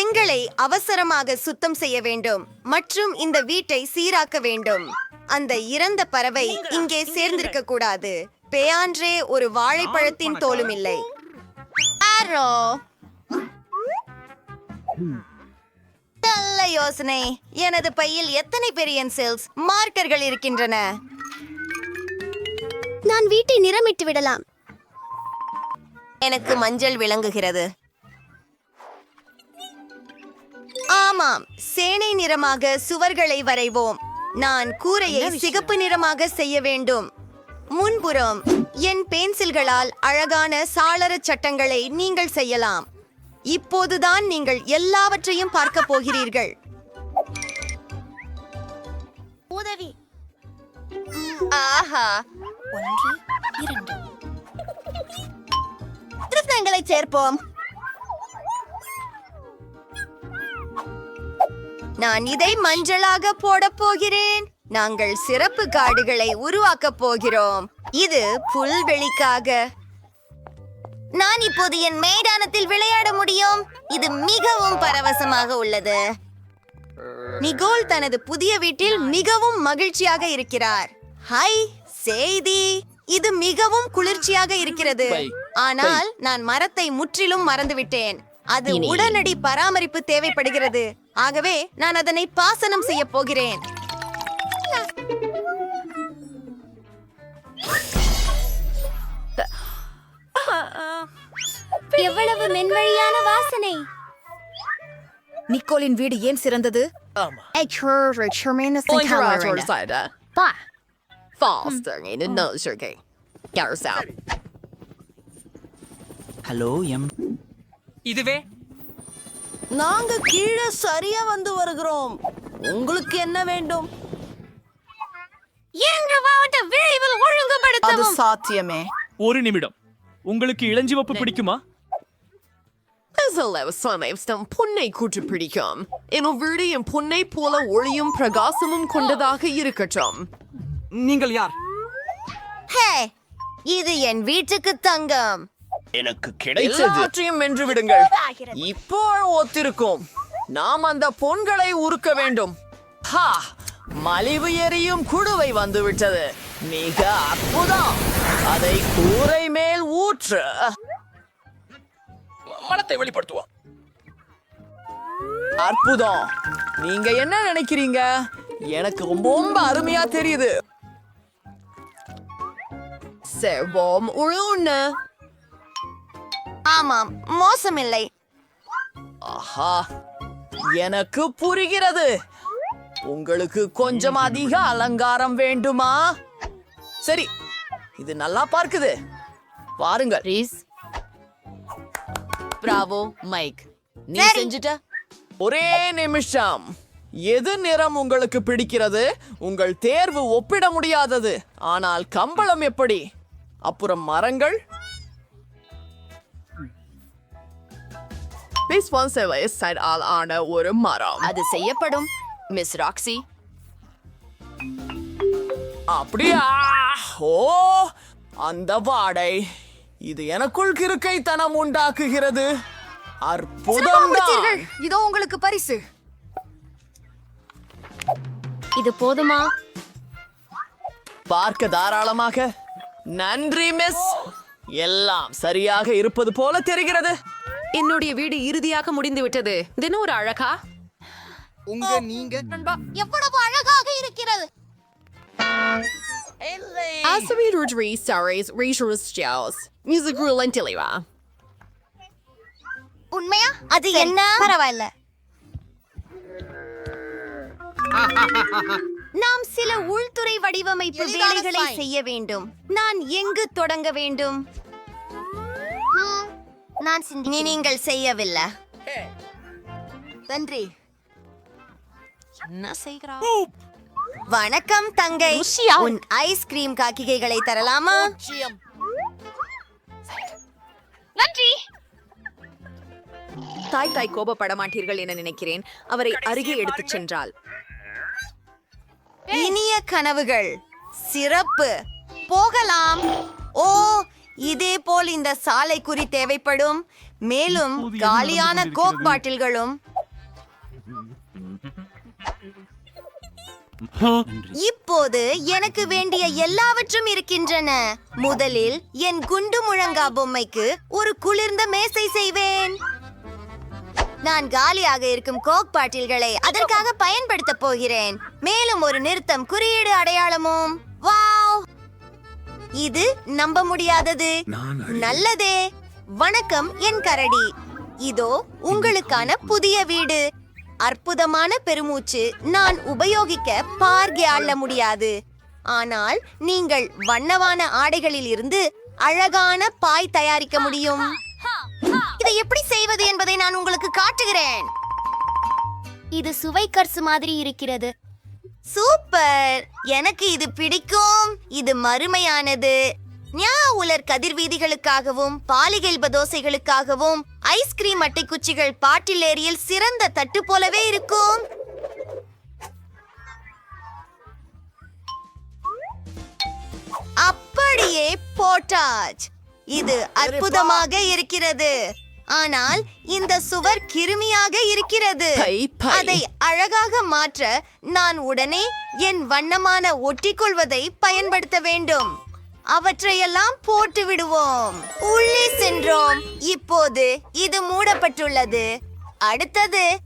எங்களை அவசரமாக சுத்தம் செய்ய வேண்டும் மற்றும் இந்த வீட்டை சீராக்க வேண்டும். அந்த இறந்த பறவை இங்கே சேர்ந்திருக்க கூடாது. பேயான்றே ஒரு வாழைப்பழத்தின் தோலும் இல்லை ஆரோ. நல்ல யோசனை. எனது பையில் எத்தனை பெரியன்சில்ஸ் மார்க்கர்கள் இருக்கின்றன? நான் வீட்டை நிறமிட்டு விடலாம். எனக்கு மஞ்சள் விளங்குகிறது. ஆமாம் சேனை நிறமாக சுவர்களை வரைவோம். நான் கூரையை சிகப்பு நிறமாக செய்ய வேண்டும். முன்புறம் என் பென்சில்களால் அழகான சாளர சட்டங்களை நீங்கள் செய்யலாம். இப்போதுதான் நீங்கள் எல்லாவற்றையும் பார்க்க போகிறீர்கள். உதவி. ஆஹா. ஒன்று இரண்டு. திருத்தங்களை சேர்ப்போம். நான் இதை மஞ்சளாக போடப் போகிறேன். நாங்கள் சிறப்பு காடுகளை உருவாக்கப் போகிறோம். இது புல்வெளிக்காக. நான் இப்போது என் மைதானத்தில் விளையாட முடியும். இது மிகவும் பரவசமாக உள்ளது. நிகோல் தனது புதிய வீட்டில் மிகவும் மகிழ்ச்சியாக இருக்கிறார். ஹாய் செய்தி இது மிகவும் குளிர்ச்சியாக இருக்கிறது. ஆனால் நான் மரத்தை முற்றிலும் மறந்துவிட்டேன். அது உடனடி பராமரிப்பு தேவைப்படுகிறது. ஆகவே நான் அதனை பாசனம் செய்ய போகிறேன். எவ்வளவு மென்வழியான வாசனை. நிக்கோலின் வீடு ஏன் சிறந்தது. ஹலோ எம் இதுவே நாங்க கீழே சரியா வந்து வருகிறோம். உங்களுக்கு என்ன வேண்டும்? எங்க மாவட்ட விரைவில் அது ஒழுங்குபடுத்தவும் சாத்தியமே. ஒரு நிமிடம். உங்களுக்கு இளஞ்சிவப்பு பிடிக்குமா? சமயம் பொன்னை கூற்று பிடிக்கும் என் வீடு என் பொன்னை போல ஒளியும் பிரகாசமும் கொண்டதாக இருக்கட்டும் நீங்கள் யார்? ஹே இது என் வீட்டுக்கு தங்கம். எனக்கு எல்லாவற்றையும் வென்று விடுங்கள். இப்போ ஒத்திருக்கும். நாம் அந்த பொன்களை உருக்க வேண்டும். ஹா மலிவு எரியும் குடுவை வந்து விட்டது மிக அற்புதம். அதை கூரை மேல் ஊற்று. மனத்தை வெளிப்படுத்துவோம். அற்புதம். நீங்க என்ன நினைக்கிறீங்க? எனக்கு ரொம்ப ரொம்ப அருமையா தெரியுது. செவ்வம் உழுன்னு ஆமாம் மோசமில்லை. ஆஹா எனக்கு புரிகிறது. உங்களுக்கு கொஞ்சம் அதிக அலங்காரம் வேண்டுமா? சரி இது நல்லா பார்க்குது. பாருங்கள். ரீஸ் பிராவோ மைக் நீ. செஞ்சுட்ட? ஒரே நிமிஷம். எது நிறம் உங்களுக்கு பிடிக்கிறது? உங்கள் தேர்வு ஒப்பிட முடியாதது. ஆனால் கம்பளம் எப்படி? அப்புறம் மரங்கள்? மிஸ் வான்சேவை சைட் ஆல் ஆன ஒரு மரம் அது செய்யப்படும் மிஸ் ராக்ஸி அப்படியா? ஓ அந்த வாடை. இது எனக்குள் கிறுக்கைத்தனம் உண்டாக்குகிறது. அற்புதம் இதோ உங்களுக்கு பரிசு. இது போதுமா? பார்க்க தாராளமாக. நன்றி மிஸ் எல்லாம் சரியாக இருப்பது போல தெரிகிறது. என்னுடைய வீடு இறுதியாக முடிந்து விட்டது தினம் ஒரு அழகா? உங்க நீங்க. எவ்வளவு அழகாக இருக்கிறது. Asabi Rudri Saris Rachel Jaws Music Rule and Diliva உண்மையா? அது என்ன? பரவாயில்ல. நாம் சில உள்துறை வடிவமைப்பு வேலைகளை செய்ய வேண்டும். நான் எங்கு தொடங்க வேண்டும்? நான் நீ நீங்கள் செய்யவில்லை. நன்றி. என்ன செய்கிறா? வணக்கம் தங்கை. உன் ஐஸ்கிரீம் காக்கிகைகளை தரலாமா? நன்றி. தாய் தாய் கோபப்பட மாட்டீர்கள் என நினைக்கிறேன். அவரை அருகே எடுத்துச் சென்றாள். இனிய கனவுகள் சிறப்பு. போகலாம். ஓ இதே போல் இந்த சாலை குறி தேவைப்படும். மேலும் காலியான கோக்? பாட்டில்களும். இப்போது எனக்கு வேண்டிய எல்லாவற்றும் இருக்கின்றன. முதலில் என் குண்டு முழங்கா பொம்மைக்கு ஒரு குளிர்ந்த மேசை செய்வேன். நான் காலியாக இருக்கும் கோக் பாட்டில்களை அதற்காக பயன்படுத்த போகிறேன். மேலும் ஒரு நிறுத்தம் குறியீடு அடையாளமும். வாவ் இது நம்ப முடியாதது. நல்லதே. வணக்கம் என் கரடி. இதோ உங்களுக்கான புதிய வீடு. அற்புதமான பெருமூச்சு. நான் உபயோகிக்க பார்கே அள்ள முடியாது. ஆனால் நீங்கள் வண்ணவான ஆடைகளில் இருந்து அழகான பாய் தயாரிக்க முடியும். இதை எப்படி செய்வது என்பதை நான் உங்களுக்கு காட்டுகிறேன். இது சுவை கர்சு மாதிரி இருக்கிறது. சூப்பர். எனக்கு இது பிடிக்கும். இது மறுமையானது. ஞா உலர் கதிர்வீதிகளுக்காகவும் பாலிகெல்ப தோசைகளுக்காகவும் ஐஸ்கிரீம் அட்டை குச்சிகள் பாட்டில் ஏரியில் சிறந்த தட்டு போலவே இருக்கும். அப்படியே போட்டாச். இது அற்புதமாக இருக்கிறது. ஆனால் இந்த சுவர் கிருமியாக இருக்கிறது. அதை அழகாக மாற்ற நான் உடனே என் வண்ணமான ஒட்டிக்கொள்வதை பயன்படுத்த வேண்டும். அவற்றையெல்லாம் போட்டு விடுவோம். உள்ளே சென்றோம். இப்போது இது மூடப்பட்டுள்ளது. அடுத்தது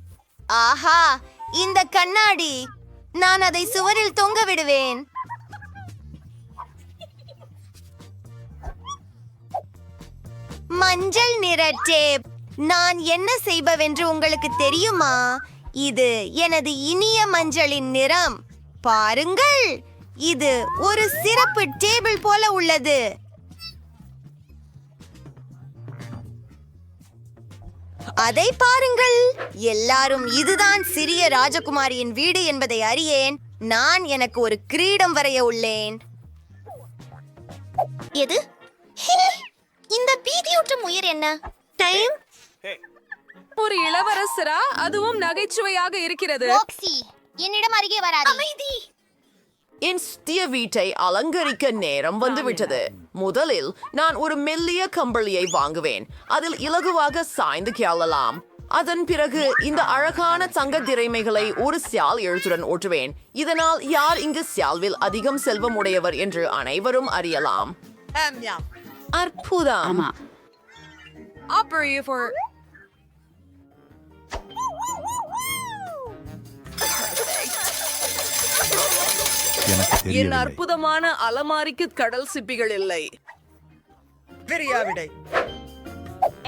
ஆஹா இந்த கண்ணாடி. நான் அதை சுவரில் தொங்க விடுவேன். மஞ்சள் நிற டேப். நான் என்ன செய்பவென்று உங்களுக்கு தெரியுமா? இது எனது இனிய மஞ்சளின் நிறம். பாருங்கள் இது ஒரு சிறப்பு டேபிள் போல உள்ளது. அதை பாருங்கள். எல்லாரும் இதுதான் சிறிய ராஜகுமாரியின் வீடு என்பதை அறியேன். நான் எனக்கு ஒரு கிரீடம் வரைய உள்ளேன். எது? இந்த பீதியூட்டும் உயிர் என்ன? டைம் ஒரு இளவரசரா? அதுவும் நகைச்சுவையாக இருக்கிறது. என்னிடம் அருகே வராதே. அமைதி! என் சிறிய வீட்டை அலங்கரிக்க நேரம் வந்துவிட்டது. முதலில் நான் ஒரு மெல்லிய கம்பளியை வாங்குவேன். அதில் இலகுவாக சாய்ந்து கேளலாம். அதன் பிறகு இந்த அழகான தங்க திரைமைகளை ஒரு சியால் எழுத்துடன் ஓட்டுவேன். இதனால் யார் இங்கு சியால்வில் அதிகம் செல்வம் உடையவர் என்று அனைவரும் அறியலாம். அற்புதம். Operator for எனக்கு என் அற்புதமான அலமாரிக்கு கடல் சிப்பிகள் இல்லை.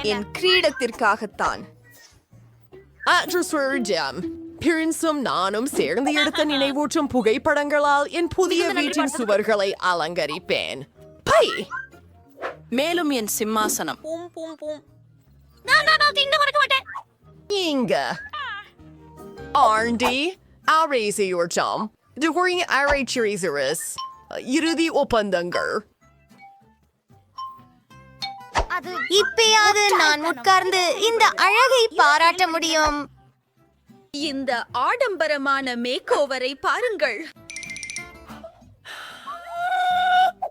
என் கிரீடத்திற்காகத்தான். ஜம் பிரின்ஸும் நானும் சேர்ந்து எடுத்த நினைவூட்டும் புகைப்படங்களால் என் புதிய வீட்டின் சுவர்களை அலங்கரிப்பேன். பை! மேலும் என் சிம்மாசனம். நான் நான் நான் தின்னு மறக்க மாட்டேன். இங்க ஆண்டி அரைசையோர்ச்சாம் during அரைச்சிரிசரஸ் இறுதி ஒப்பந்தங்கள். அது இப்பயாவது நான் உட்கார்ந்து இந்த அழகை பாராட்ட முடியும். இந்த ஆடம்பரமான மேக்கோவரை பாருங்கள்.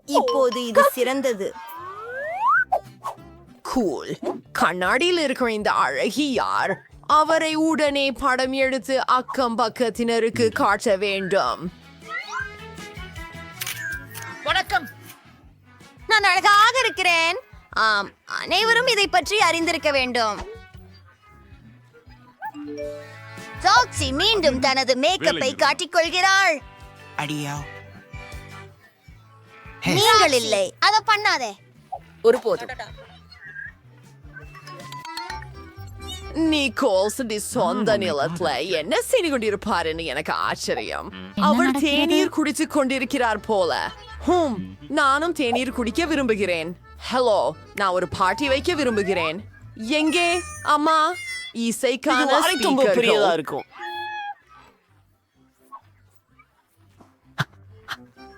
இப்போது இது சிறந்தது. கூல் கண்ணாடியில் இருக்கிற இந்த அழகி யார்? அவரை உடனே படம் எடுத்து அக்கம் பக்கத்தினருக்கு காட்ட வேண்டும். நான் அழகாக இருக்கிறேன். ஆம் அனைவரும் இதை பற்றி அறிந்திருக்க வேண்டும். சாக்சி மீண்டும் தனது மேக்கப்பை காட்டிக்கொள்கிறாள். அடியா. நீங்கள் இல்லை. அத பண்ணாதே. ஒருபோதும் நிக்கோல்ஸ் டி சொந்த நிலத்துல என்ன செய்து கொண்டிருப்பாருன்னு எனக்கு ஆச்சரியம் அவர் தேநீர் குடிச்சு கொண்டிருக்கிறார் போல ஹூம் நானும் தேநீர் குடிக்க விரும்புகிறேன் ஹலோ நான் ஒரு பார்ட்டி வைக்க விரும்புகிறேன் எங்கே அம்மா இசைக்கான speakerகள். இருக்கும்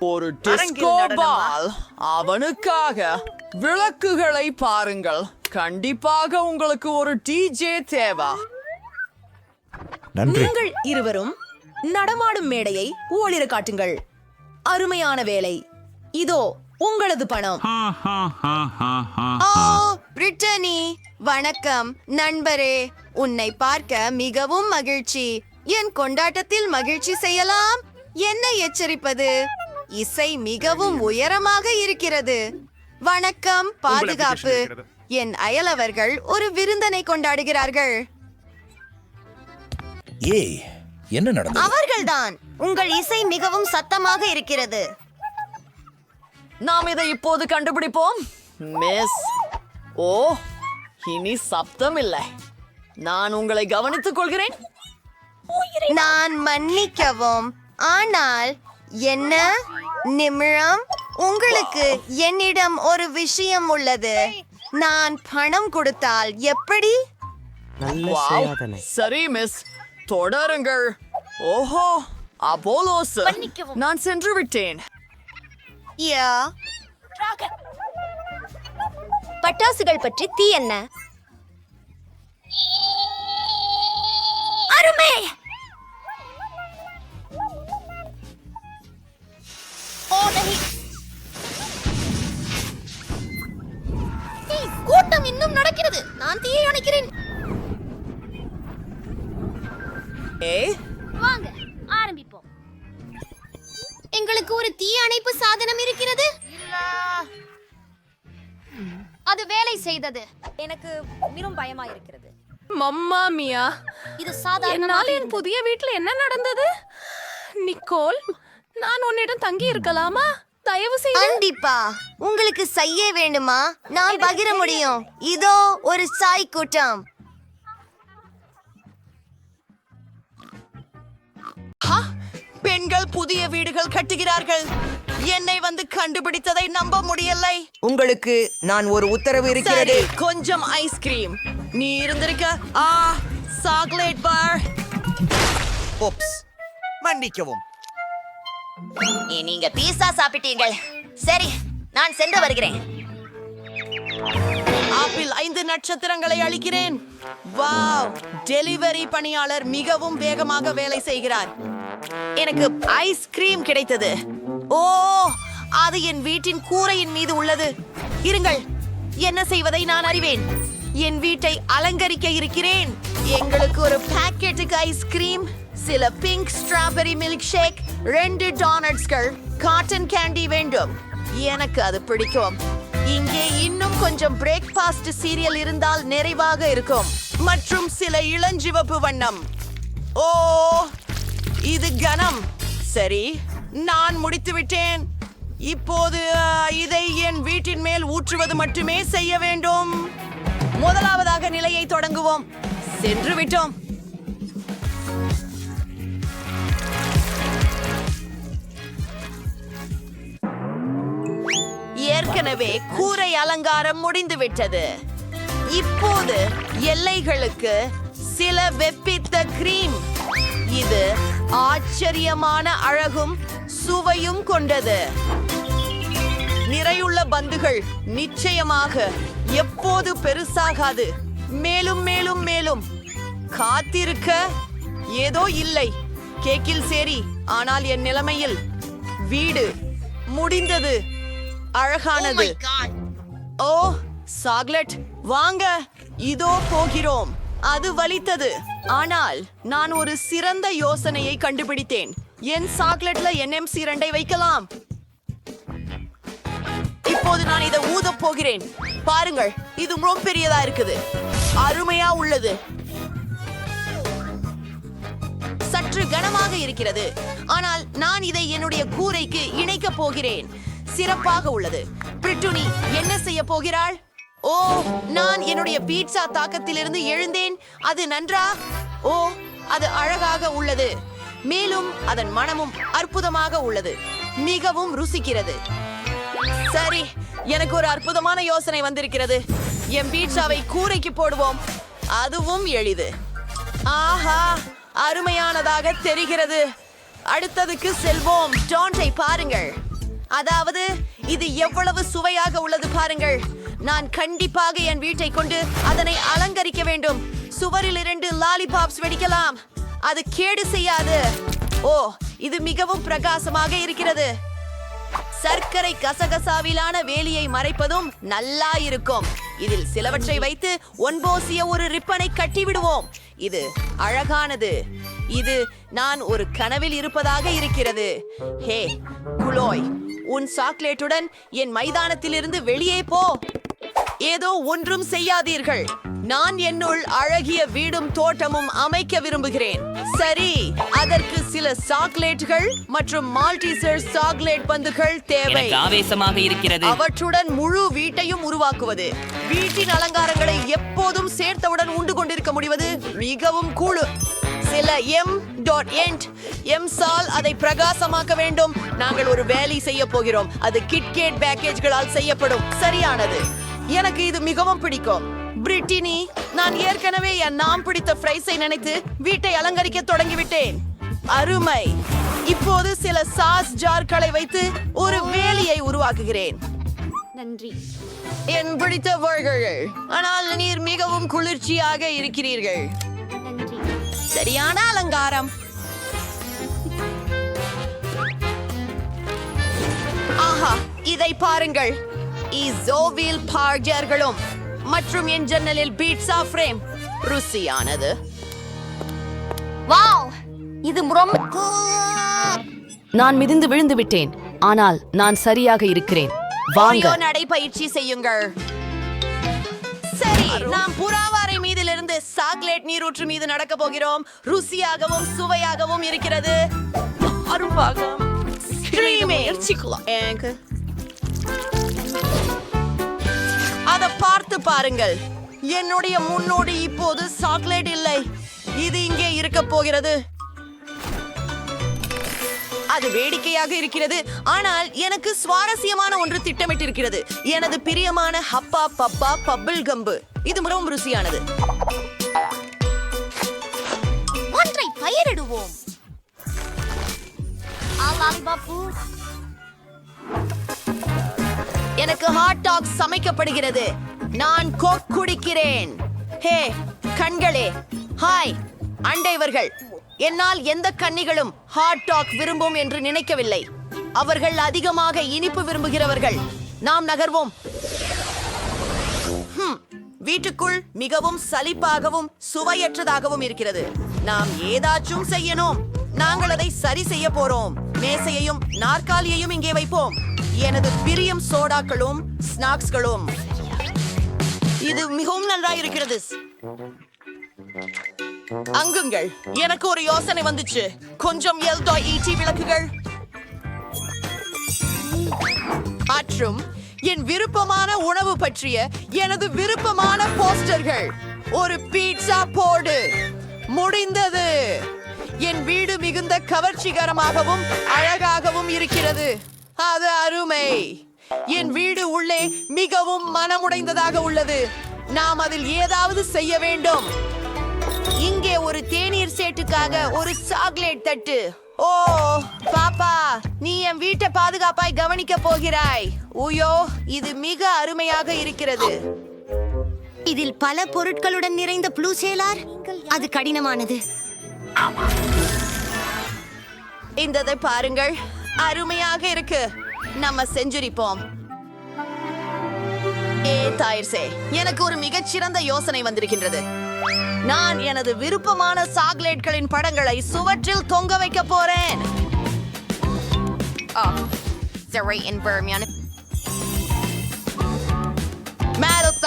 ஒரு டிஸ்கோ பால் அவனுக்காக விளக்குகளை பாருங்கள் கண்டிப்பாக உங்களுக்கு ஒரு டிஜே தேவை. நன்றி. நீங்கள் இருவரும் நடமாடும் மேடையை ஓளிர காட்டுங்கள். அருமையான வேலை. இதோ உங்களது பணம். ஓ பிரிட்டனி வணக்கம் நண்பரே. உன்னை பார்க்க மிகவும் மகிழ்ச்சி. என் கொண்டாட்டத்தில் மகிழ்ச்சி செய்யலாம். என்ன எச்சரிப்பது? இசை மிகவும் உயரமாக இருக்கிறது. வணக்கம் பாதுகாப்பு. என் அயலவர்கள் ஒரு விருந்தனை கொண்டாடுகிறார்கள். ஏய் என்ன நடந்தது? அவர்கள்தான். உங்கள் இசை மிகவும் சத்தமாக இருக்கிறது. நாம் இதை இப்போது கண்டுபிடிப்போம். மிஸ். ஓ இனி சப்தம் இல்லை நான் உங்களை கவனித்துக் கொள்கிறேன். நான் மன்னிக்கவும். ஆனால் என்ன? நிமிடம். உங்களுக்கு என்னிடம் ஒரு விஷயம் உள்ளது. நான் பணம் கொடுத்தால் எப்படி. சரி மிஸ் தொடருங்கள். ஓஹோ அப்போலோஸ். நான் சென்று விட்டேன். யா. பட்டாசுகள் பற்றி தீ என்ன? அருமை! ஏய், இன்னும் நடக்கிறது. நான் தீயை அணைக்கிறேன். ஏ? வாங்க ஆரம்பிப்போம். எங்களுக்கு ஒரு தீ அணைப்பு சாதனம் இருக்கிறது. அது வேலை செய்தது. எனக்கு மிகவும் பயமா இருக்கிறது. மம்மா மியா இது சாதாரண என் புதிய வீட்டில் என்ன நடந்தது? நிக்கோல் நான் உன்னிடம் தங்கி இருக்கலாமா தயவு செய்து கண்டிப்பா. உங்களுக்கு செய்ய வேண்டுமா? நான் பகிர முடியும். இதோ ஒரு சாய் கூட்டம். பெண்கள் புதிய வீடுகள் கட்டுகிறார்கள். என்னை வந்து கண்டுபிடித்ததை நம்ப முடியலை. உங்களுக்கு நான் ஒரு உத்தரவு இருக்கிறது. கொஞ்சம் ஐஸ்கிரீம் நீ இருந்திருக்க? ஆ சாக்லேட் பார் ஓப்ஸ் மன்னிக்கவும். நீங்க பீஸா சாப்பிட்டீர்கள். சரி நான் சென்று வருகிறேன். ஆப்பிள் ஐந்து நட்சத்திரங்களை அளிக்கிறேன் வாவ் டெலிவரி பணியாளர் மிகவும் வேகமாக வேலை செய்கிறார். எனக்கு ஐஸ்கிரீம் கிடைத்தது. ஓ அது என் வீட்டின் கூரையின் மீது உள்ளது. இருங்கள் என்ன செய்வதை நான் அறிவேன். என் வீட்டை அலங்கரிக்க இருக்கிறேன். எங்களுக்கு ஒரு பேக்கெட்டுக்கு ஐஸ்கிரீம் சில பிங்க் ஸ்ட்ராபெரி மில்க் ஷேக் ரெண்டு டானட்ஸ்கள் காட்டன் கேண்டி வேண்டும். எனக்கு அது பிடிக்கும். இங்கே இன்னும் கொஞ்சம் பிரேக்ஃபாஸ்ட் சீரியல் இருந்தால் நிறைவாக இருக்கும். மற்றும் சில இளஞ்சிவப்பு வண்ணம். ஓ இது கனம். சரி நான் முடித்து விட்டேன். இப்போது இதை என் வீட்டின் மேல் ஊற்றுவது மட்டுமே செய்ய வேண்டும். முதலாவதாக நிலையை தொடங்குவோம். சென்று விட்டோம். ஏற்கனவே கூரை அலங்காரம் முடிந்துவிட்டது. இப்போது எல்லைகளுக்கு சில வெப்பித்த கிரீம். இது ஆச்சரியமான அழகும் சுவையும் கொண்டது. நிறையுள்ள பந்துகள் நிச்சயமாக எப்போது பெருசாகாது. மேலும் மேலும் மேலும். காத்திருக்க ஏதோ இல்லை. கேக்கில் சேரி ஆனால் என் நிலைமையில் வீடு முடிந்தது. அழகானது. ஓ சாக்லெட் வாங்க. இதோ போகிறோம். அது வலித்தது. ஆனால் நான் ஒரு சிறந்த யோசனையை கண்டுபிடித்தேன். என் சாக்லெட்ல என்எம்சி ரெண்டை வைக்கலாம். இப்போது நான் இதை ஊதப் போகிறேன். பாருங்கள் இது ரொம்ப பெரியதா இருக்குது. அருமையா உள்ளது. சற்று கனமாக இருக்கிறது. ஆனால் நான் இதை என்னுடைய கூரைக்கு இணைக்கப் போகிறேன். சிறப்பாக உள்ளது. பிரிட்டுனி என்ன செய்ய போகிறாள்? ஓ நான் என்னுடைய பீட்சா தாக்கத்திலிருந்து எழுந்தேன். அது நன்றா? ஓ அது அழகாக உள்ளது. மேலும் அதன் மனமும் அற்புதமாக உள்ளது. மிகவும் ருசிக்கிறது. சரி எனக்கு ஒரு அற்புதமான யோசனை வந்திருக்கிறது. என் பீட்சாவை கூரைக்கு போடுவோம். அதுவும் எளிது. ஆஹா அருமையானதாக தெரிகிறது. அடுத்ததுக்கு செல்வோம். டோன்ட்டை பாருங்கள். அதாவது இது எவ்வளவு சுவையாக உள்ளது பாருங்கள். நான் கண்டிப்பாக என் வீட்டை கொண்டு அதனை அலங்கரிக்க வேண்டும். சுவரில் இரண்டு லாலிபாப்ஸ் வெடிக்கலாம். அது கேடு செய்யாது. ஓ இது மிகவும் பிரகாசமாக இருக்கிறது. சர்க்கரை கசகசாவிலான வேலியை மறைப்பதும் நல்லா இருக்கும் இதில் சிலவற்றை வைத்து ஒன்போசிய ஒரு ரிப்பனை கட்டி விடுவோம் இது அழகானது. இது நான் ஒரு கனவில் இருப்பதாக இருக்கிறது. ஹே குலோய் உன் சாக்லேட்டுடன் என் மைதானத்திலிருந்து வெளியே போ. ஏதோ ஒன்றும் செய்யாதீர்கள். நான் என்னுள் அழகிய வீடும் தோட்டமும் அமைக்க விரும்புகிறேன். சரி அதற்கு சில சாக்லேட்டுகள் மற்றும் மால்டீசர் சாக்லேட் பந்துகள் தேவை. ஆவேசமாக இருக்கிறது. அவற்றுடன் முழு வீட்டையும் உருவாக்குவது. வீட்டின் அலங்காரங்களை எப்போதும் சேர்த்தவுடன் உண்டு கொண்டிருக்க முடிவது மிகவும் கூழு சில எம் டாட் எண்ட் எம் சால் அதை பிரகாசமாக்க வேண்டும். நாங்கள் ஒரு வேலை செய்ய போகிறோம். அது கிட்கேட் பேக்கேஜ்களால் செய்யப்படும். சரியானது. எனக்கு இது மிகவும் பிடிக்கும். பிரிட்டினி நான் ஏற்கனவே என் நாம் பிடித்த ஃப்ரைஸை நினைத்து வீட்டை அலங்கரிக்க தொடங்கிவிட்டேன். அருமை. இப்போது சில சாஸ் ஜார்களை வைத்து ஒரு வேலியை உருவாக்குகிறேன். நன்றி. என் பிடித்தவர்கள் ஆனால் நீர் மிகவும் குளிர்ச்சியாக இருக்கிறீர்கள். சரியான அலங்காரம். ஆஹா இதை பாருங்கள். இசோவில் பார்ஜர்களும் மற்றும் என் ஜன்னலில் பீட்சா ஃப்ரேம். ருசியானது. வாவ்! இது ரொம்ப நான் மிதிந்து விழுந்து விட்டேன். ஆனால் நான் சரியாக இருக்கிறேன். வாங்க. ஓரியோ நடைப்பயிற்சி செய்யுங்கள். சரி நாம் புறாவாரை மீதிலிருந்து சாக்லேட் நீரூற்று மீது நடக்க போகிறோம். ருசியாகவும் சுவையாகவும் இருக்கிறது. அரும்பாகம். எனக்கு அதை பார்த்து பாருங்கள். என்னுடைய முன்னோடி இப்போது சாக்லேட் இல்லை. இது இங்கே இருக்க போகிறது. அது வேடிக்கையாக இருக்கிறது. ஆனால் எனக்கு சுவாரஸ்யமான ஒன்று திட்டமிட்டிருக்கிறது. எனது பிரியமான ஹப்பா பப்பா பப்பிள் கம்பு. இது மிகவும் ருசியானது. ஒன்றை பயிரிடுவோம். ஆலாலிபாப்பு எனக்கு ஹாட் டாக் சமைக்கப்படுகிறது. நான் கோக் குடிக்கிறேன். ஹே கண்களே. ஹாய் அண்டைவர்கள் என்னால் எந்த கன்னிகளும் ஹாட் டாக் விரும்பும் என்று நினைக்கவில்லை. அவர்கள் அதிகமாக இனிப்பு விரும்புகிறவர்கள். நாம் நகர்வோம். வீட்டுக்குள் மிகவும் சலிப்பாகவும் சுவையற்றதாகவும் இருக்கிறது. நாம் ஏதாச்சும் செய்யணும். நாங்கள் அதை சரி செய்ய போறோம். மேசையையும் நாற்காலியையும் இங்கே வைப்போம். எனது பிரியம் சோடாக்களும் ஸ்நாக்ஸ்களும். இது மிகவும் நல்லா இருக்கிறது அங்குங்கள். எனக்கு ஒரு யோசனை வந்துச்சு. கொஞ்சம் எல்தோ ஈட்டி விளக்குகள். மற்றும் என் விருப்பமான உணவு பற்றிய எனது விருப்பமான போஸ்டர்கள். ஒரு பீட்சா போடு. முடிந்தது. என் வீடு மிகுந்த கவர்ச்சிகரமாகவும் அழகாகவும் இருக்கிறது. அது அருமை. என் வீடு உள்ளே மிகவும் மனமுடைந்ததாக உள்ளது. நாம் அதில் ஏதாவது செய்ய வேண்டும். இங்கே ஒரு தேநீர் சேட்டுக்காக ஒரு சாக்லேட் தட்டு. ஓ பாப்பா நீ என் வீட்டை பாதுகாப்பாய் கவனிக்க போகிறாய். உயோ இது மிக அருமையாக இருக்கிறது. இதில் பல பொருட்களுடன் நிறைந்த ப்ளூ சேலார் அது கடினமானது. இந்ததை பாருங்கள். அருமையாக இருக்கு. நம்ம செஞ்சுரிப்போம். ஏ தாயிர்சே எனக்கு ஒரு மிகச்சிறந்த யோசனை வந்திருக்கின்றது. நான் எனது விருப்பமான சாக்லேட்களின் படங்களை சுவற்றில் தொங்க வைக்க போறேன்.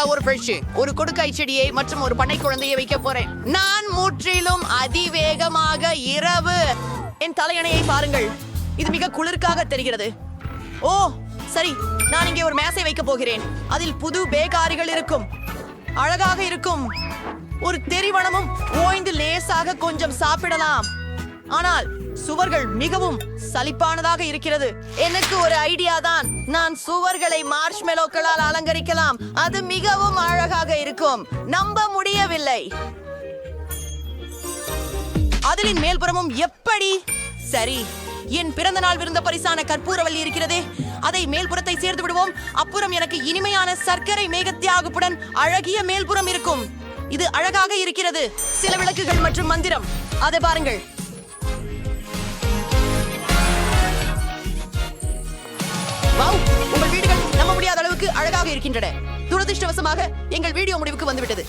ஒரு ஃப்ரெஷ் ஒரு கொடுக்காய் செடியை மற்றும் ஒரு பண்ணை குழந்தையை வைக்க போறேன். நான் முற்றிலும் அதிவேகமாக இரவு. என் தலையணையை பாருங்கள். இது மிக குளிர்காக தெரிகிறது. ஓ சரி நான் இங்கே ஒரு மேசை வைக்க போகிறேன். அதில் புது பேகாரிகள் இருக்கும். அழகாக இருக்கும். ஒரு தெரிவனமும் ஓய்ந்து லேசாக கொஞ்சம் சாப்பிடலாம். ஆனால் சுவர்கள் மிகவும் சலிப்பானதாக இருக்கிறது. எனக்கு ஒரு ஐடியா தான். நான் சுவர்களை மார்ஷ்மெலோக்களால் அலங்கரிக்கலாம். அது மிகவும் அழகாக இருக்கும். நம்ப முடியவில்லை. அதிலின் மேல்புறமும் எப்படி? சரி என் பிறந்த நாள் விருந்த பரிசான கற்பூரவல்லி இருக்கிறதே. அதை மேல்புறத்தை சேர்த்து விடுவோம். அப்புறம் எனக்கு இனிமையான சர்க்கரை மேகத்தியாகுப்புடன் அழகிய மேல்புறம் இருக்கும். இது அழகாக இருக்கிறது. சில விளக்குகள் மற்றும் மந்திரம். அதை பாருங்கள். உங்கள் வீடுகள் நம்ப முடியாத அளவுக்கு அழகாக இருக்கின்றன. துரதிர்ஷ்டவசமாக எங்கள் வீடியோ முடிவுக்கு வந்துவிட்டது.